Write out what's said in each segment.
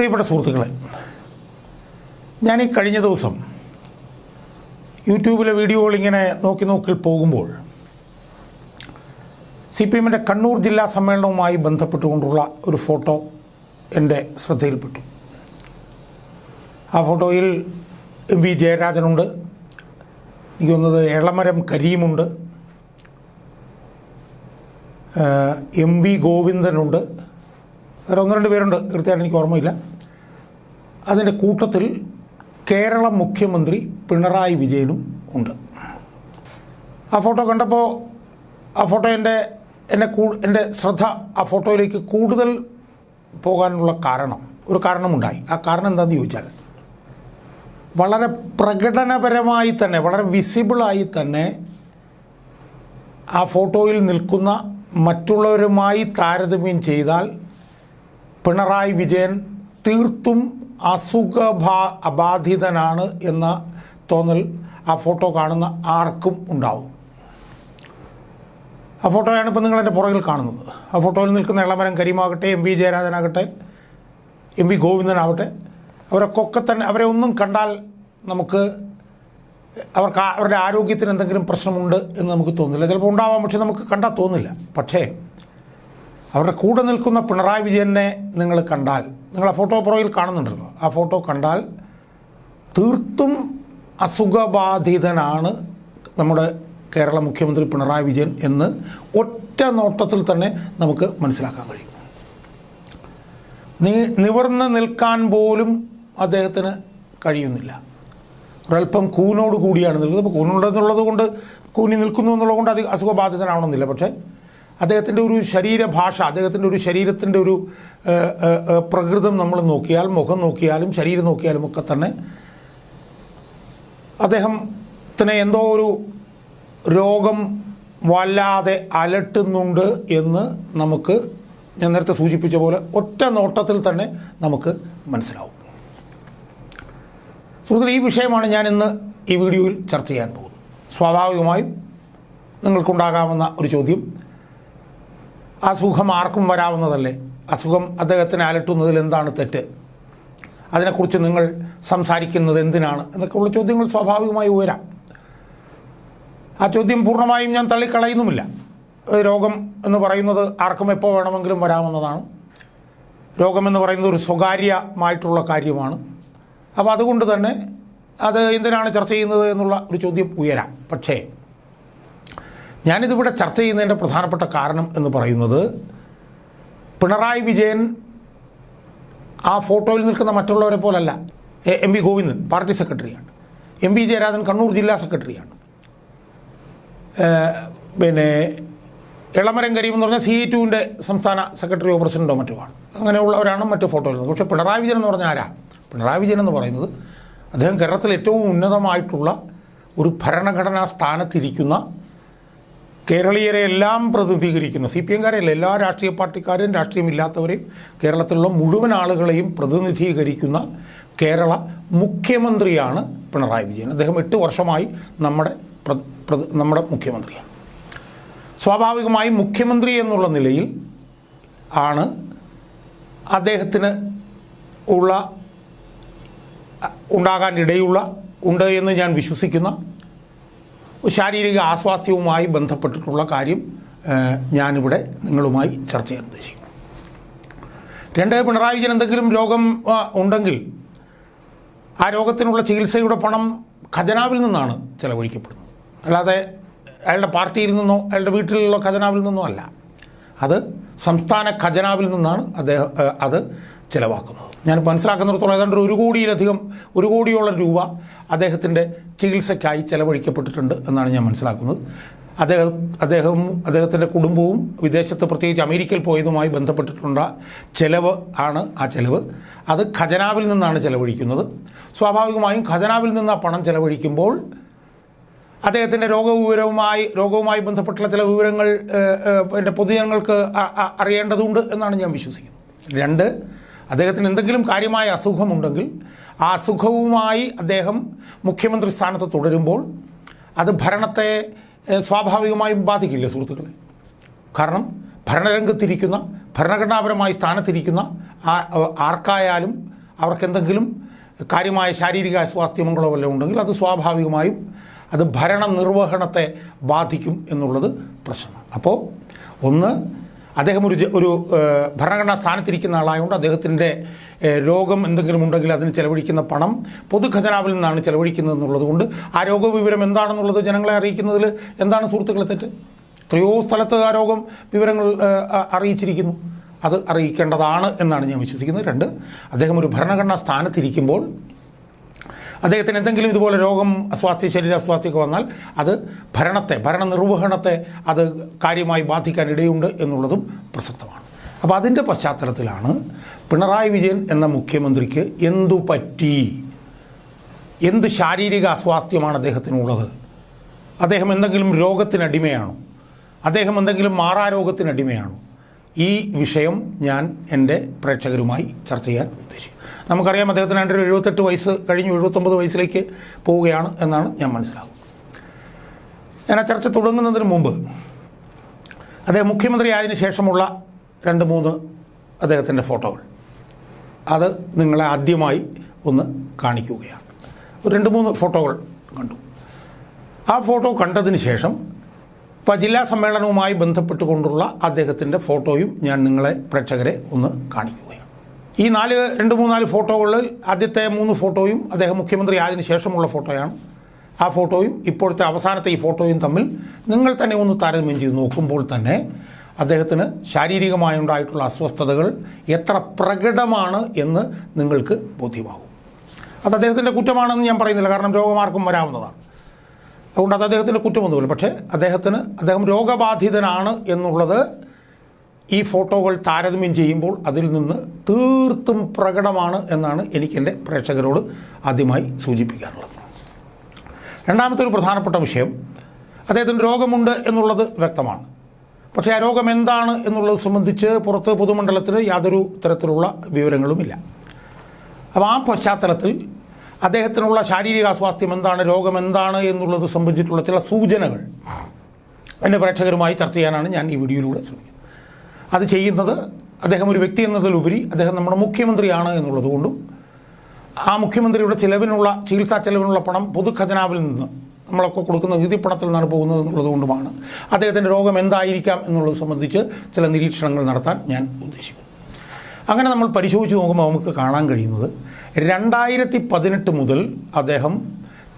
പ്രിയപ്പെട്ട സുഹൃത്തുക്കളെ ഞാൻ ഈ കഴിഞ്ഞ ദിവസം യൂട്യൂബിലെ വീഡിയോകൾ ഇങ്ങനെ നോക്കി നോക്കി പോകുമ്പോൾ സി പി എമ്മിന്റെ കണ്ണൂർ ജില്ലാ സമ്മേളനവുമായി ബന്ധപ്പെട്ടുകൊണ്ടുള്ള ഒരു ഫോട്ടോ എന്റെ ശ്രദ്ധയിൽപ്പെട്ടു. ആ ഫോട്ടോയിൽ എം വി ജയരാജനുണ്ട് എനിക്ക് തോന്നുന്നത് എളമരം കരീമുണ്ട് എം വി ഗോവിന്ദനുണ്ട് വേറെ ഒന്ന് രണ്ട് പേരുണ്ട് കൃത്യമായിട്ട് എനിക്ക് ഓർമ്മയില്ല. അതിന്റെ കൂട്ടത്തിൽ കേരള മുഖ്യമന്ത്രി പിണറായി വിജയനും ഉണ്ട്. ആ ഫോട്ടോ കണ്ടപ്പോൾ ആ ഫോട്ടോ എന്റെ എന്നെ കൂ എന്റെ ശ്രദ്ധ ആ ഫോട്ടോയിലേക്ക് കൂടുതൽ പോകാനുള്ള കാരണം ഒരു കാരണമുണ്ടായി. ആ കാരണം എന്താണെന്ന് ചോദിച്ചാൽ വളരെ പ്രകടനപരമായി തന്നെ വളരെ വിസിബിളായി തന്നെ ആ ഫോട്ടോയിൽ നിൽക്കുന്ന മറ്റുള്ളവരുമായി താരതമ്യം ചെയ്താൽ പിണറായി വിജയൻ തീർത്തും അസുഖഭാ അബാധിതനാണ് എന്ന തോന്നൽ ആ ഫോട്ടോ കാണുന്ന ആർക്കും ഉണ്ടാവും. ആ ഫോട്ടോയാണ് ഇപ്പോൾ നിങ്ങളെന്റെ പുറകിൽ കാണുന്നത്. ആ ഫോട്ടോയിൽ നിൽക്കുന്ന ഇളമരം കരീമാകട്ടെ എം വി ജയരാജനാകട്ടെ എം വി ഗോവിന്ദനാവട്ടെ അവരൊക്കെ തന്നെ അവരെ ഒന്നും കണ്ടാൽ നമുക്ക് അവർക്ക് അവരുടെ ആരോഗ്യത്തിന് എന്തെങ്കിലും പ്രശ്നമുണ്ട് എന്ന് നമുക്ക് തോന്നില്ല. ചിലപ്പോൾ ഉണ്ടാവാം പക്ഷേ നമുക്ക് കണ്ടാൽ തോന്നില്ല. പക്ഷേ അവരുടെ കൂടെ നിൽക്കുന്ന പിണറായി വിജയനെ നിങ്ങൾ കണ്ടാൽ നിങ്ങൾ ആ ഫോട്ടോ പുറകിൽ കാണുന്നുണ്ടല്ലോ ആ ഫോട്ടോ കണ്ടാൽ തീർത്തും അസുഖബാധിതനാണ് നമ്മുടെ കേരള മുഖ്യമന്ത്രി പിണറായി വിജയൻ എന്ന് ഒറ്റ നോട്ടത്തിൽ തന്നെ നമുക്ക് മനസ്സിലാക്കാൻ കഴിയും. നിവർന്ന് നിൽക്കാൻ പോലും അദ്ദേഹത്തിന് കഴിയുന്നില്ല. ഒരൽപ്പം കൂനോട് കൂടിയാണ് നിൽക്കുന്നത്. അപ്പോൾ കൂനുണ്ടെന്നുള്ളത് കൊണ്ട് കൂനി നിൽക്കുന്നു എന്നുള്ളത് കൊണ്ട് അത് അസുഖബാധിതനാവണമെന്നില്ല. പക്ഷേ അദ്ദേഹത്തിന്റെ ഒരു ശരീരഭാഷ അദ്ദേഹത്തിന്റെ ഒരു ശരീരത്തിന്റെ ഒരു പ്രകൃതം നമ്മൾ നോക്കിയാൽ മുഖം നോക്കിയാലും ശരീരം നോക്കിയാലും ഒക്കെ തന്നെ അദ്ദേഹത്തിന് എന്തോ ഒരു രോഗം വല്ലാതെ അലട്ടുന്നുണ്ട് എന്ന് നമുക്ക് ഞാൻ നേരത്തെ സൂചിപ്പിച്ച പോലെ ഒറ്റ നോട്ടത്തിൽ തന്നെ നമുക്ക് മനസ്സിലാവും. സുഹൃത്തുക്കൾ ഈ വിഷയമാണ് ഞാൻ ഇന്ന് ഈ വീഡിയോയിൽ ചർച്ച ചെയ്യാൻ പോകുന്നത്. സ്വാഭാവികമായും നിങ്ങൾക്കുണ്ടാകാവുന്ന ഒരു ചോദ്യം അസുഖം ആർക്കും വരാവുന്നതല്ലേ? അസുഖം അദ്ദേഹത്തിന് അലട്ടുന്നതിൽ എന്താണ് തെറ്റ്? അതിനെക്കുറിച്ച് നിങ്ങൾ സംസാരിക്കുന്നത് എന്തിനാണ്? എന്നൊക്കെയുള്ള ചോദ്യങ്ങൾ സ്വാഭാവികമായി ഉയരാം. ആ ചോദ്യം പൂർണമായും ഞാൻ തള്ളിക്കളയുന്നുമില്ല. രോഗം എന്ന് പറയുന്നത് ആർക്കും എപ്പോൾ വേണമെങ്കിലും വരാമെന്നതാണ് രോഗമെന്ന് പറയുന്നത് ഒരു സ്വകാര്യമായിട്ടുള്ള കാര്യമാണ്. അപ്പോൾ അതുകൊണ്ട് തന്നെ അത് എന്തിനാണ് ചർച്ച ചെയ്യുന്നത് എന്നുള്ള ഒരു ചോദ്യം ഉയരാം. പക്ഷേ ഞാനിതിവിടെ ചർച്ച ചെയ്യുന്നതിന്റെ പ്രധാനപ്പെട്ട കാരണം എന്ന് പറയുന്നത് പിണറായി വിജയൻ ആ ഫോട്ടോയിൽ നിൽക്കുന്ന മറ്റുള്ളവരെ പോലല്ല. എ- വി ഗോവിന്ദൻ പാർട്ടി സെക്രട്ടറിയാണ്. എം വി ജയരാജൻ കണ്ണൂർ ജില്ലാ സെക്രട്ടറിയാണ്. പിന്നെ ഇളമരം കരീം എന്ന് പറഞ്ഞാൽ സി ഐ ടുവിന്റെ സംസ്ഥാന സെക്രട്ടറിയോ പ്രസിഡന്റോ മറ്റോ ആണ്. അങ്ങനെയുള്ളവരാണ് മറ്റു ഫോട്ടോയിൽ നിന്ന് പക്ഷേ പിണറായി വിജയൻ എന്ന് പറഞ്ഞാൽ ആരാ? പിണറായി വിജയൻ എന്ന് പറയുന്നത് അദ്ദേഹം കേരളത്തിൽ ഏറ്റവും ഉന്നതമായിട്ടുള്ള ഒരു ഭരണഘടനാ സ്ഥാനത്തിരിക്കുന്ന കേരളീയരെ എല്ലാം പ്രതിനിധീകരിക്കുന്ന. സി പി എംകാരെയല്ല എല്ലാ രാഷ്ട്രീയ പാർട്ടിക്കാരും രാഷ്ട്രീയമില്ലാത്തവരെയും കേരളത്തിലുള്ള മുഴുവൻ ആളുകളെയും പ്രതിനിധീകരിക്കുന്ന കേരള മുഖ്യമന്ത്രിയാണ് പിണറായി വിജയൻ. അദ്ദേഹം എട്ട് വർഷമായി നമ്മുടെ നമ്മുടെ മുഖ്യമന്ത്രിയാണ്. സ്വാഭാവികമായും മുഖ്യമന്ത്രി എന്നുള്ള നിലയിൽ ആണ് അദ്ദേഹത്തിന് ഉള്ള ഉണ്ടാകാനിടയുള്ള ഉണ്ട് എന്ന് ഞാൻ വിശ്വസിക്കുന്ന ശാരീരിക ആസ്വാസ്ഥ്യവുമായി ബന്ധപ്പെട്ടിട്ടുള്ള കാര്യം ഞാനിവിടെ നിങ്ങളുമായി ചർച്ച ചെയ്യാൻ ഉദ്ദേശിക്കുന്നു. രണ്ട് പിണറായി എന്തെങ്കിലും രോഗം ഉണ്ടെങ്കിൽ ആ രോഗത്തിനുള്ള ചികിത്സയുടെ പണം ഖജനാവിൽ നിന്നാണ് ചെലവഴിക്കപ്പെടുന്നത്. അല്ലാതെ അയാളുടെ പാർട്ടിയിൽ നിന്നോ അയാളുടെ വീട്ടിലുള്ള ഖജനാവിൽ നിന്നോ അല്ല. അത് സംസ്ഥാന ഖജനാവിൽ നിന്നാണ് അദ്ദേഹം അത് ചിലവാക്കുന്നത് ഞാൻ മനസ്സിലാക്കുന്നിടത്തോളം ഏതാണ്ട് ഒരു കോടിയിലധികം ഒരു കോടിയോളം രൂപ അദ്ദേഹത്തിന്റെ ചികിത്സയ്ക്കായി ചെലവഴിക്കപ്പെട്ടിട്ടുണ്ട് എന്നാണ് ഞാൻ മനസ്സിലാക്കുന്നത്. അദ്ദേഹം അദ്ദേഹം അദ്ദേഹത്തിന്റെ കുടുംബവും വിദേശത്ത് പ്രത്യേകിച്ച് അമേരിക്കയിൽ പോയതുമായി ബന്ധപ്പെട്ടിട്ടുള്ള ചെലവ് ആണ് ആ ചെലവ്. അത് ഖജനാവിൽ നിന്നാണ് ചെലവഴിക്കുന്നത്. സ്വാഭാവികമായും ഖജനാവിൽ നിന്ന് ആ പണം ചെലവഴിക്കുമ്പോൾ അദ്ദേഹത്തിന്റെ രോഗവിവരവുമായി രോഗവുമായി ബന്ധപ്പെട്ടുള്ള ചില വിവരങ്ങൾ പിന്നെ പൊതുജനങ്ങൾക്ക് അറിയേണ്ടതുണ്ട് എന്നാണ് ഞാൻ വിശ്വസിക്കുന്നത്. രണ്ട് അദ്ദേഹത്തിന് എന്തെങ്കിലും കാര്യമായ അസുഖമുണ്ടെങ്കിൽ ആ അസുഖവുമായി അദ്ദേഹം മുഖ്യമന്ത്രി സ്ഥാനത്ത് തുടരുമ്പോൾ അത് ഭരണത്തെ സ്വാഭാവികമായും ബാധിക്കില്ല സുഹൃത്തുക്കളെ? കാരണം ഭരണരംഗത്തിരിക്കുന്ന ഭരണഘടനാപരമായി സ്ഥാനത്തിരിക്കുന്ന ആ- ആർക്കായാലും അവർക്കെന്തെങ്കിലും കാര്യമായ ശാരീരിക അസ്വാസ്ഥ്യങ്ങളോ വല്ലതും ഉണ്ടെങ്കിൽ അത് സ്വാഭാവികമായും അത് ഭരണ നിർവഹണത്തെ ബാധിക്കും എന്നുള്ളത് പ്രശ്നമാണ്. അപ്പോൾ ഒന്ന് അദ്ദേഹം ഒരു ഒരു ഭരണഘടനാ സ്ഥാനത്തിരിക്കുന്ന ആളായതുകൊണ്ട് അദ്ദേഹത്തിന്റെ രോഗം എന്തെങ്കിലും ഉണ്ടെങ്കിൽ അതിന് ചെലവഴിക്കുന്ന പണം പൊതുഖജനാവിൽ നിന്നാണ് ചെലവഴിക്കുന്നത് എന്നുള്ളതുകൊണ്ട് ആ രോഗവിവരം എന്താണെന്നുള്ളത് ജനങ്ങളെ അറിയിക്കുന്നതിൽ എന്താണ് സുഹൃത്തുക്കളെ തെറ്റ്? എത്രയോ സ്ഥലത്ത് ആ രോഗം വിവരങ്ങൾ അറിയിച്ചിരിക്കുന്നു. അത് അറിയിക്കേണ്ടതാണ് എന്നാണ് ഞാൻ വിശ്വസിക്കുന്നത്. രണ്ട് അദ്ദേഹം ഒരു ഭരണഘടനാ സ്ഥാനത്തിരിക്കുമ്പോൾ അദ്ദേഹത്തിന് എന്തെങ്കിലും ഇതുപോലെ രോഗം അസ്വാസ്ഥ്യ ശരീര അസ്വാസ്ഥ്യമൊക്കെ വന്നാൽ അത് ഭരണത്തെ ഭരണനിർവഹണത്തെ അത് കാര്യമായി ബാധിക്കാൻ ഇടയുണ്ട് എന്നുള്ളതും പ്രസക്തമാണ്. അപ്പോൾ അതിന്റെ പശ്ചാത്തലത്തിലാണ് പിണറായി വിജയൻ എന്ന മുഖ്യമന്ത്രിക്ക് എന്തു പറ്റി? എന്ത് ശാരീരിക അസ്വാസ്ഥ്യമാണ് അദ്ദേഹത്തിനുള്ളത്? അദ്ദേഹം എന്തെങ്കിലും രോഗത്തിനടിമയാണോ അദ്ദേഹം എന്തെങ്കിലും മാറാരോഗത്തിനടിമയാണോ ഈ വിഷയം ഞാൻ എന്റെ പ്രേക്ഷകരുമായി ചർച്ച ചെയ്യാൻ ഉദ്ദേശിക്കുന്നു. നമുക്കറിയാം അദ്ദേഹത്തിന് രണ്ട് എഴുപത്തെട്ട് വയസ്സ് കഴിഞ്ഞ് എഴുപത്തൊമ്പത് വയസ്സിലേക്ക് പോവുകയാണ് എന്നാണ് ഞാൻ മനസ്സിലാകുന്നത് ഞാൻ ആ ചർച്ച തുടങ്ങുന്നതിന് മുമ്പ് അദ്ദേഹം മുഖ്യമന്ത്രി ആയതിനു ശേഷമുള്ള രണ്ട് മൂന്ന് അദ്ദേഹത്തിന്റെ ഫോട്ടോകൾ. അത് നിങ്ങളെ ആദ്യമായി ഒന്ന് കാണിക്കുകയാണ്. ഒരു രണ്ട് മൂന്ന് ഫോട്ടോകൾ കണ്ടു. ആ ഫോട്ടോ കണ്ടതിന് ശേഷം ഇപ്പോൾ ജില്ലാ സമ്മേളനവുമായി ബന്ധപ്പെട്ടുകൊണ്ടുള്ള അദ്ദേഹത്തിന്റെ ഫോട്ടോയും ഞാൻ നിങ്ങളെ പ്രേക്ഷകരെ ഒന്ന് കാണിക്കുകയാണ്. ഈ നാല് രണ്ട് മൂന്നാൽ ഫോട്ടോകളിൽ ആദ്യത്തെ മൂന്ന് ഫോട്ടോയും അദ്ദേഹം മുഖ്യമന്ത്രി ആയതിനു ശേഷമുള്ള ഫോട്ടോയാണ്. ആ ഫോട്ടോയും ഇപ്പോഴത്തെ അവസാനത്തെ ഈ ഫോട്ടോയും തമ്മിൽ നിങ്ങൾ തന്നെ ഒന്ന് താരതമ്യം ചെയ്ത് നോക്കുമ്പോൾ തന്നെ അദ്ദേഹത്തിന് ശാരീരികമായി ഉണ്ടായിട്ടുള്ള അസ്വസ്ഥതകൾ എത്ര പ്രകടമാണ് എന്ന് നിങ്ങൾക്ക് ബോധ്യമാകും. അത് അദ്ദേഹത്തിന്റെ കുറ്റമാണെന്ന് ഞാൻ പറയുന്നില്ല കാരണം രോഗമാർക്കും വരാവുന്നതാണ്. അതുകൊണ്ട് അത് അദ്ദേഹത്തിന്റെ കുറ്റമൊന്നുമില്ല. പക്ഷേ അദ്ദേഹത്തിന് അദ്ദേഹം രോഗബാധിതനാണ് എന്നുള്ളത് ഈ ഫോട്ടോകൾ താരതമ്യം ചെയ്യുമ്പോൾ അതിൽ നിന്ന് തീർത്തും പ്രകടമാണ് എന്നാണ് എനിക്ക് എന്റെ പ്രേക്ഷകരോട് ആദ്യമായി സൂചിപ്പിക്കാനുള്ളത്. രണ്ടാമത്തെ ഒരു പ്രധാനപ്പെട്ട വിഷയം അദ്ദേഹത്തിന് രോഗമുണ്ട് എന്നുള്ളത് വ്യക്തമാണ്. പക്ഷേ ആ രോഗം എന്താണ് എന്നുള്ളത് സംബന്ധിച്ച് പുറത്ത് പൊതുമണ്ഡലത്തിന് യാതൊരു തരത്തിലുള്ള വിവരങ്ങളുമില്ല. അപ്പോൾ ആ പശ്ചാത്തലത്തിൽ അദ്ദേഹത്തിനുള്ള ശാരീരിക അസ്വാസ്ഥ്യം എന്താണ് രോഗം എന്താണ് എന്നുള്ളത് സംബന്ധിച്ചിട്ടുള്ള ചില സൂചനകൾ എന്റെ പ്രേക്ഷകരുമായി ചർച്ച ചെയ്യാനാണ് ഞാൻ ഈ വീഡിയോയിലൂടെ ശ്രമിക്കുന്നത്. അത് ചെയ്യുന്നത് അദ്ദേഹം ഒരു വ്യക്തി എന്നതിലുപരി അദ്ദേഹം നമ്മുടെ മുഖ്യമന്ത്രിയാണ് എന്നുള്ളതുകൊണ്ടും ആ മുഖ്യമന്ത്രിയുടെ ചിലവിനുള്ള ചികിത്സാ ചെലവിനുള്ള പണം പൊതുഖജനാവിൽ നിന്ന് നമ്മളൊക്കെ കൊടുക്കുന്ന നിധിപ്പണത്തിൽ നിന്നാണ് പോകുന്നത് എന്നുള്ളതുകൊണ്ടുമാണ് അദ്ദേഹത്തിന്റെ രോഗം എന്തായിരിക്കാം എന്നുള്ളത് സംബന്ധിച്ച് ചില നിരീക്ഷണങ്ങൾ നടത്താൻ ഞാൻ ഉദ്ദേശിക്കുന്നു. അങ്ങനെ നമ്മൾ പരിശോധിച്ച് നോക്കുമ്പോൾ നമുക്ക് കാണാൻ കഴിയുന്നത് രണ്ടായിരത്തി പതിനെട്ട് മുതൽ അദ്ദേഹം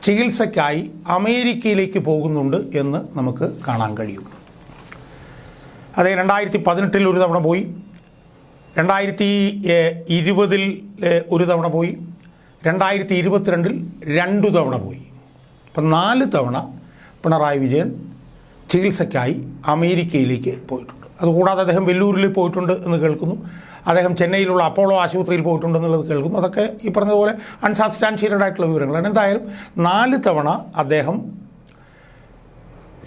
ചികിത്സയ്ക്കായി അമേരിക്കയിലേക്ക് പോകുന്നുണ്ട് എന്ന് നമുക്ക് കാണാൻ കഴിയും. അദ്ദേഹം രണ്ടായിരത്തി പതിനെട്ടിൽ ഒരു തവണ പോയി. രണ്ടായിരത്തി ഇരുപതിൽ ഒരു തവണ പോയി. രണ്ടായിരത്തി ഇരുപത്തിരണ്ടിൽ രണ്ടു തവണ പോയി. അപ്പം നാല് തവണ പിണറായി വിജയൻ ചികിത്സയ്ക്കായി അമേരിക്കയിലേക്ക് പോയിട്ടുണ്ട്. അതുകൂടാതെ അദ്ദേഹം വെല്ലൂരിൽ പോയിട്ടുണ്ട് എന്ന് കേൾക്കുന്നു. അദ്ദേഹം ചെന്നൈയിലുള്ള അപ്പോളോ ആശുപത്രിയിൽ പോയിട്ടുണ്ട് എന്നുള്ളത് കേൾക്കുന്നു. അതൊക്കെ ഈ പറഞ്ഞതുപോലെ അൺസബ്സ്റ്റാൻഷ്യലഡ് ആയിട്ടുള്ള വിവരങ്ങളാണ്. എന്തായാലും നാല് തവണ അദ്ദേഹം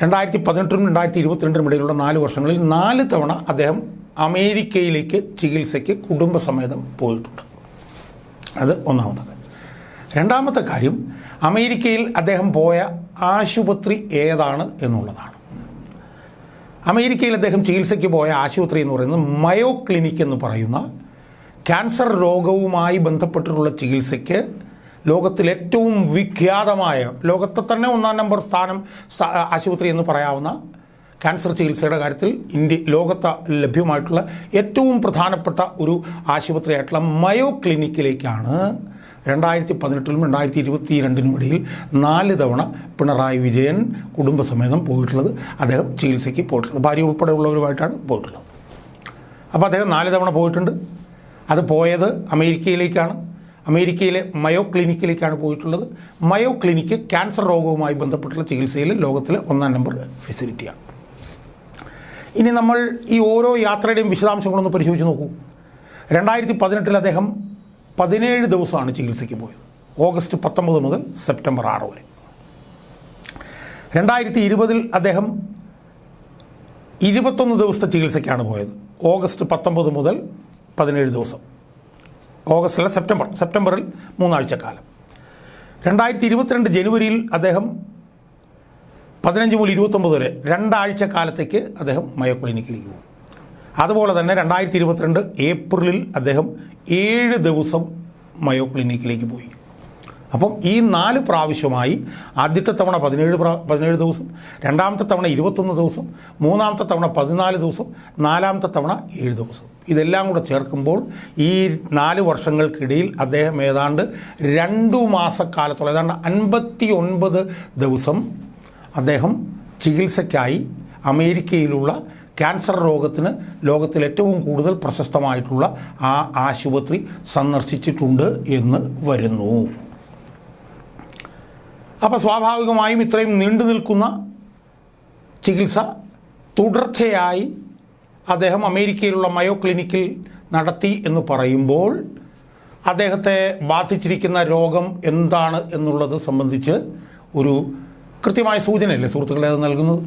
രണ്ടായിരത്തി പതിനെട്ടിനും രണ്ടായിരത്തി ഇരുപത്തിരണ്ടിനും ഇടയിലുള്ള നാല് വർഷങ്ങളിൽ നാല് തവണ അദ്ദേഹം അമേരിക്കയിലേക്ക് ചികിത്സയ്ക്ക് കുടുംബസമേതം പോയിട്ടുണ്ട്. അത് ഒന്നാമത്തെ കാര്യം രണ്ടാമത്തെ കാര്യം അമേരിക്കയിൽ അദ്ദേഹം പോയ ആശുപത്രി ഏതാണ് എന്നുള്ളതാണ്. അമേരിക്കയിൽ അദ്ദേഹം ചികിത്സയ്ക്ക് പോയ ആശുപത്രി എന്ന് പറയുന്നത് മയോ ക്ലിനിക് എന്ന് പറയുന്ന ക്യാൻസർ രോഗവുമായി ബന്ധപ്പെട്ടിട്ടുള്ള ചികിത്സയ്ക്ക് ലോകത്തിൽ ഏറ്റവും വിഖ്യാതമായ ലോകത്തെ തന്നെ ഒന്നാം നമ്പർ സ്ഥാനം ആശുപത്രി എന്ന് പറയാവുന്ന ക്യാൻസർ ചികിത്സയുടെ കാര്യത്തിൽ ഇന്ത്യ ലോകത്ത് ലഭ്യമായിട്ടുള്ള ഏറ്റവും പ്രധാനപ്പെട്ട ഒരു ആശുപത്രിയായിട്ടുള്ള മയോ ക്ലിനിക്കിലേക്കാണ് രണ്ടായിരത്തി പതിനെട്ടിലും രണ്ടായിരത്തി ഇരുപത്തി രണ്ടിനും ഇടയിൽ നാല് തവണ പിണറായി വിജയൻ കുടുംബസമേതം പോയിട്ടുള്ളത് അദ്ദേഹം ചികിത്സയ്ക്ക് പോയിട്ടുള്ളത്. ഭാര്യ ഉൾപ്പെടെയുള്ളവരുമായിട്ടാണ് പോയിട്ടുള്ളത്. അപ്പോൾ അദ്ദേഹം നാല് തവണ പോയിട്ടുണ്ട്. അത് പോയത് അമേരിക്കയിലേക്കാണ്. അമേരിക്കയിലെ മയോ ക്ലിനിക്കിലേക്കാണ് പോയിട്ടുള്ളത്. മയോ ക്ലിനിക്ക് ക്യാൻസർ രോഗവുമായി ബന്ധപ്പെട്ടുള്ള ചികിത്സയിൽ ലോകത്തിലെ ഒന്നാം നമ്പർ ഫെസിലിറ്റിയാണ് ഇനി നമ്മൾ ഈ ഓരോ യാത്രയുടെയും വിശദാംശങ്ങളൊന്ന് പരിശോധിച്ച് നോക്കൂ. രണ്ടായിരത്തി പതിനെട്ടിൽ അദ്ദേഹം പതിനേഴ് ദിവസമാണ് ചികിത്സയ്ക്ക് പോയത്. ഓഗസ്റ്റ് പത്തൊമ്പത് മുതൽ സെപ്റ്റംബർ ആറ് വരെ. രണ്ടായിരത്തി ഇരുപതിൽ അദ്ദേഹം ഇരുപത്തൊന്ന് ദിവസത്തെ ചികിത്സയ്ക്കാണ് പോയത്. ഓഗസ്റ്റ് പത്തൊമ്പത് മുതൽ പതിനേഴ് ദിവസം. ഓഗസ്റ്റിലെ സെപ്റ്റംബർ. സെപ്റ്റംബറിൽ മൂന്നാഴ്ചക്കാലം. രണ്ടായിരത്തി ഇരുപത്തിരണ്ട് ജനുവരിയിൽ അദ്ദേഹം പതിനഞ്ച് മുതൽ ഇരുപത്തൊമ്പത് വരെ രണ്ടാഴ്ച കാലത്തേക്ക് അദ്ദേഹം മയോ ക്ലിനിക്കിലേക്ക് പോകും. അതുപോലെ തന്നെ രണ്ടായിരത്തി ഇരുപത്തിരണ്ട് ഏപ്രിലിൽ അദ്ദേഹം ഏഴ് ദിവസം മയോ ക്ലിനിക്കിലേക്ക് പോയി. അപ്പം ഈ നാല് പ്രാവശ്യമായി ആദ്യത്തെ തവണ പതിനേഴ് പ്രാ പതിനേഴ് ദിവസം രണ്ടാമത്തെ തവണ ഇരുപത്തൊന്ന് ദിവസം മൂന്നാമത്തെ തവണ പതിനാല് ദിവസം നാലാമത്തെ തവണ ഏഴ് ദിവസം. ഇതെല്ലാം കൂടെ ചേർക്കുമ്പോൾ ഈ നാല് വർഷങ്ങൾക്കിടയിൽ അദ്ദേഹം ഏതാണ്ട് രണ്ടു മാസക്കാലത്തോളം ഏതാണ്ട് അൻപത്തി ഒൻപത് ദിവസം അദ്ദേഹം ചികിത്സയ്ക്കായി അമേരിക്കയിലുള്ള ക്യാൻസർ രോഗത്തിന് ലോകത്തിൽ ഏറ്റവും കൂടുതൽ പ്രശസ്തമായിട്ടുള്ള ആ ആശുപത്രി സന്ദർശിച്ചിട്ടുണ്ട് എന്ന് വരുന്നു. അപ്പോൾ സ്വാഭാവികമായും ഇത്രയും നീണ്ടു നിൽക്കുന്ന ചികിത്സ തുടർച്ചയായി അദ്ദേഹം അമേരിക്കയിലുള്ള മയോ ക്ലിനിക്കിൽ നടത്തി എന്ന് പറയുമ്പോൾ അദ്ദേഹത്തെ ബാധിച്ചിരിക്കുന്ന രോഗം എന്താണ് എന്നുള്ളത് സംബന്ധിച്ച് ഒരു കൃത്യമായ സൂചനയല്ലേ സുഹൃത്തുക്കളെ അത് നൽകുന്നത്?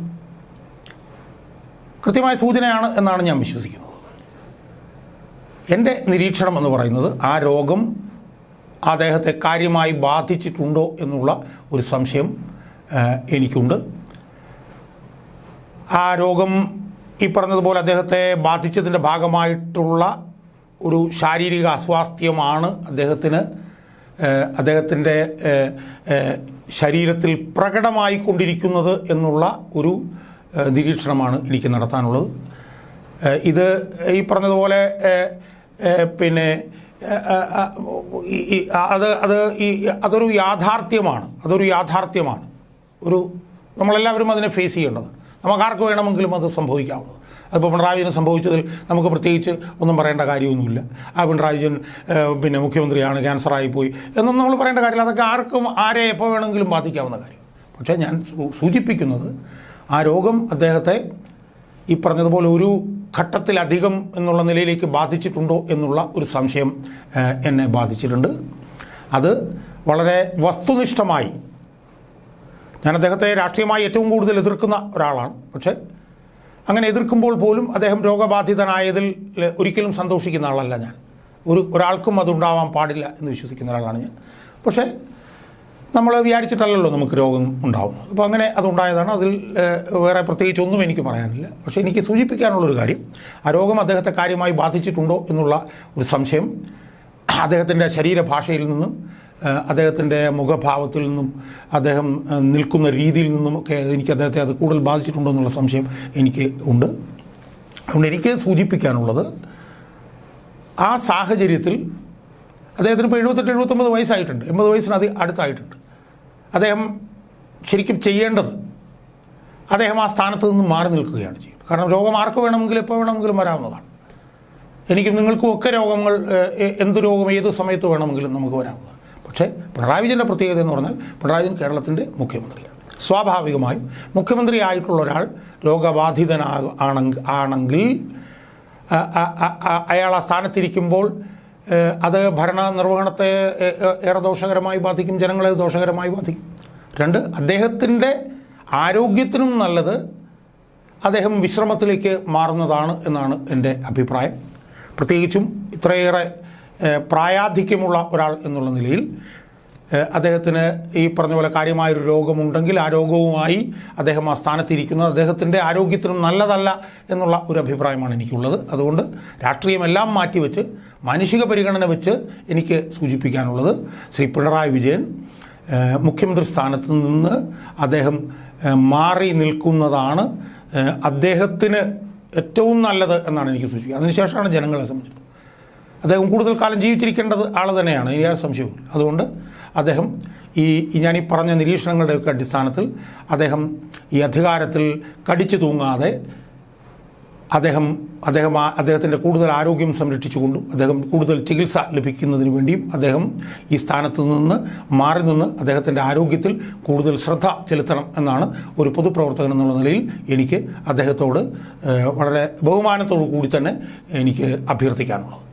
കൃത്യമായ സൂചനയാണ് എന്നാണ് ഞാൻ വിശ്വസിക്കുന്നത്. എന്റെ നിരീക്ഷണം എന്ന് പറയുന്നത് ആ രോഗം അദ്ദേഹത്തെ കാര്യമായി ബാധിച്ചിട്ടുണ്ടോ എന്നുള്ള ഒരു സംശയം എനിക്കുണ്ട്. ആ രോഗം ഈ പറഞ്ഞതുപോലെ അദ്ദേഹത്തെ ബാധിച്ചതിന്റെ ഭാഗമായിട്ടുള്ള ഒരു ശാരീരിക അസ്വാസ്ഥ്യമാണ് അദ്ദേഹത്തിന് അദ്ദേഹത്തിന്റെ ശരീരത്തിൽ പ്രകടമായിക്കൊണ്ടിരിക്കുന്നത് എന്നുള്ള ഒരു നിരീക്ഷണമാണ് എനിക്ക് നടത്താനുള്ളത്. ഇത് ഈ പറഞ്ഞതുപോലെ പിന്നെ അത് അത് ഈ അതൊരു യാഥാർത്ഥ്യമാണ് അതൊരു യാഥാർത്ഥ്യമാണ്. ഒരു നമ്മളെല്ലാവരും അതിനെ ഫേസ് ചെയ്യേണ്ടത് നമുക്ക് ആർക്ക് വേണമെങ്കിലും അത് സംഭവിക്കാവുന്നത് അതിപ്പോൾ പിണറായി വിജയന് സംഭവിച്ചതിൽ നമുക്ക് പ്രത്യേകിച്ച് ഒന്നും പറയേണ്ട കാര്യമൊന്നുമില്ല. ആ പിണറായിജൻ പിന്നെ മുഖ്യമന്ത്രിയാണ് ക്യാൻസറായി പോയി എന്നൊന്നും നമ്മൾ പറയേണ്ട കാര്യമില്ല. അതൊക്കെ ആർക്കും ആരെ എപ്പോൾ വേണമെങ്കിലും ബാധിക്കാവുന്ന കാര്യം. പക്ഷേ ഞാൻ സൂചിപ്പിക്കുന്നത് ആ രോഗം അദ്ദേഹത്തെ ഈ പറഞ്ഞതുപോലെ ഒരു ഘട്ടത്തിലധികം എന്നുള്ള നിലയിലേക്ക് ബാധിച്ചിട്ടുണ്ടോ എന്നുള്ള ഒരു സംശയം എന്നെ ബാധിച്ചിട്ടുണ്ട്. അത് വളരെ വസ്തുനിഷ്ഠമായി ഞാൻ അദ്ദേഹത്തെ രാഷ്ട്രീയമായി ഏറ്റവും കൂടുതൽ എതിർക്കുന്ന ഒരാളാണ്. പക്ഷേ അങ്ങനെ എതിർക്കുമ്പോൾ പോലും അദ്ദേഹം രോഗബാധിതനായതിൽ ഒരിക്കലും സന്തോഷിക്കുന്ന ആളല്ല ഞാൻ. ഒരു ഒരാൾക്കും അതുണ്ടാവാൻ പാടില്ല എന്ന് വിശ്വസിക്കുന്ന ഒരാളാണ് ഞാൻ. പക്ഷേ നമ്മൾ വിചാരിച്ചിട്ടല്ലല്ലോ നമുക്ക് രോഗം ഉണ്ടാവുന്നത്. അപ്പോൾ അങ്ങനെ അതുണ്ടായതാണ്. അതിൽ വേറെ പ്രത്യേകിച്ച് ഒന്നും എനിക്ക് പറയാനില്ല. പക്ഷേ എനിക്ക് സൂചിപ്പിക്കാനുള്ളൊരു കാര്യം ആ രോഗം അദ്ദേഹത്തെ കാര്യമായി ബാധിച്ചിട്ടുണ്ടോ എന്നുള്ള ഒരു സംശയം അദ്ദേഹത്തിന്റെ ശരീരഭാഷയിൽ നിന്നും അദ്ദേഹത്തിന്റെ മുഖഭാവത്തിൽ നിന്നും അദ്ദേഹം നിൽക്കുന്ന രീതിയിൽ നിന്നുമൊക്കെ എനിക്ക് അദ്ദേഹത്തെ അത് കൂടുതൽ ബാധിച്ചിട്ടുണ്ടോ എന്നുള്ള സംശയം എനിക്ക് ഉണ്ട്. അതുകൊണ്ട് എനിക്ക് സൂചിപ്പിക്കാനുള്ളത് ആ സാഹചര്യത്തിൽ അദ്ദേഹത്തിന് ഇപ്പോൾ എഴുപത്തെട്ട് എഴുപത്തൊമ്പത് വയസ്സായിട്ടുണ്ട്. എൺപത് വയസ്സിന് അത് അടുത്തായിട്ടുണ്ട്. അദ്ദേഹം ശരിക്കും ചെയ്യേണ്ടത് അദ്ദേഹം ആ സ്ഥാനത്ത് നിന്ന് മാറി നിൽക്കുകയാണ് ചെയ്യുന്നത്. കാരണം രോഗം ആർക്ക് വേണമെങ്കിലും എപ്പോൾ വേണമെങ്കിലും വരാവുന്നതാണ്. എനിക്കും നിങ്ങൾക്കും ഒക്കെ രോഗങ്ങൾ എന്ത് രോഗം ഏത് സമയത്ത് വേണമെങ്കിലും നമുക്ക് വരാവുന്നതാണ്. പക്ഷേ പിണറായി വിജയന്റെ പ്രത്യേകത എന്ന് പറഞ്ഞാൽ പിണറായി വിജയൻ കേരളത്തിന്റെ മുഖ്യമന്ത്രിയാണ്. സ്വാഭാവികമായും മുഖ്യമന്ത്രിയായിട്ടുള്ള ഒരാൾ രോഗബാധിതനാ ആണെങ്കിൽ അയാൾ ആ സ്ഥാനത്തിരിക്കുമ്പോൾ അത് ഭരണ നിർവഹണത്തെ ഏറെ ദോഷകരമായി ബാധിക്കും ജനങ്ങളെ ദോഷകരമായി ബാധിക്കും. രണ്ട് അദ്ദേഹത്തിന്റെ ആരോഗ്യത്തിനും നല്ലത് അദ്ദേഹം വിശ്രമത്തിലേക്ക് മാറുന്നതാണ് എന്നാണ് എന്റെ അഭിപ്രായം. പ്രത്യേകിച്ചും ഇത്രയേറെ പ്രായാധിക്യമുള്ള ഒരാൾ എന്നുള്ള നിലയിൽ അദ്ദേഹത്തിന് ഈ പറഞ്ഞ പോലെ കാര്യമായൊരു രോഗമുണ്ടെങ്കിൽ ആ രോഗവുമായി അദ്ദേഹം ആ സ്ഥാനത്തിരിക്കുന്നത് അദ്ദേഹത്തിന്റെ ആരോഗ്യത്തിനും നല്ലതല്ല എന്നുള്ള ഒരു അഭിപ്രായമാണ് എനിക്കുള്ളത്. അതുകൊണ്ട് രാഷ്ട്രീയമെല്ലാം മാറ്റിവെച്ച് മാനുഷിക പരിഗണന വെച്ച് എനിക്ക് സൂചിപ്പിക്കാനുള്ളത് ശ്രീ പിണറായി വിജയൻ മുഖ്യമന്ത്രി സ്ഥാനത്ത് നിന്ന് അദ്ദേഹം മാറി നിൽക്കുന്നതാണ് അദ്ദേഹത്തിന് ഏറ്റവും നല്ലത് എന്നാണ് എനിക്ക് സൂചിപ്പിക്കുക അതിനുശേഷമാണ് ജനങ്ങളെ സംബന്ധിച്ചത് അദ്ദേഹം കൂടുതൽ കാലം ജീവിച്ചിരിക്കേണ്ടത് ആൾ തന്നെയാണ് ഇനി യാതൊരു സംശയവും അതുകൊണ്ട് അദ്ദേഹം ഈ ഞാൻ ഈ പറഞ്ഞ നിരീക്ഷണങ്ങളുടെയൊക്കെ അടിസ്ഥാനത്തിൽ അദ്ദേഹം ഈ അധികാരത്തിൽ കടിച്ചു തൂങ്ങാതെ അദ്ദേഹം അദ്ദേഹം ആ- അദ്ദേഹത്തിന്റെ കൂടുതൽ ആരോഗ്യം സംരക്ഷിച്ചുകൊണ്ടും അദ്ദേഹം കൂടുതൽ ചികിത്സ ലഭിക്കുന്നതിന് വേണ്ടിയും അദ്ദേഹം ഈ സ്ഥാനത്ത് നിന്ന് മാറി നിന്ന് അദ്ദേഹത്തിന്റെ ആരോഗ്യത്തിൽ കൂടുതൽ ശ്രദ്ധ ചെലുത്തണം എന്നാണ് ഒരു പൊതുപ്രവർത്തകൻ എന്നുള്ള നിലയിൽ എനിക്ക് അദ്ദേഹത്തോട് വളരെ ബഹുമാനത്തോടു കൂടി തന്നെ എനിക്ക് അഭ്യർത്ഥിക്കാനുള്ളത്.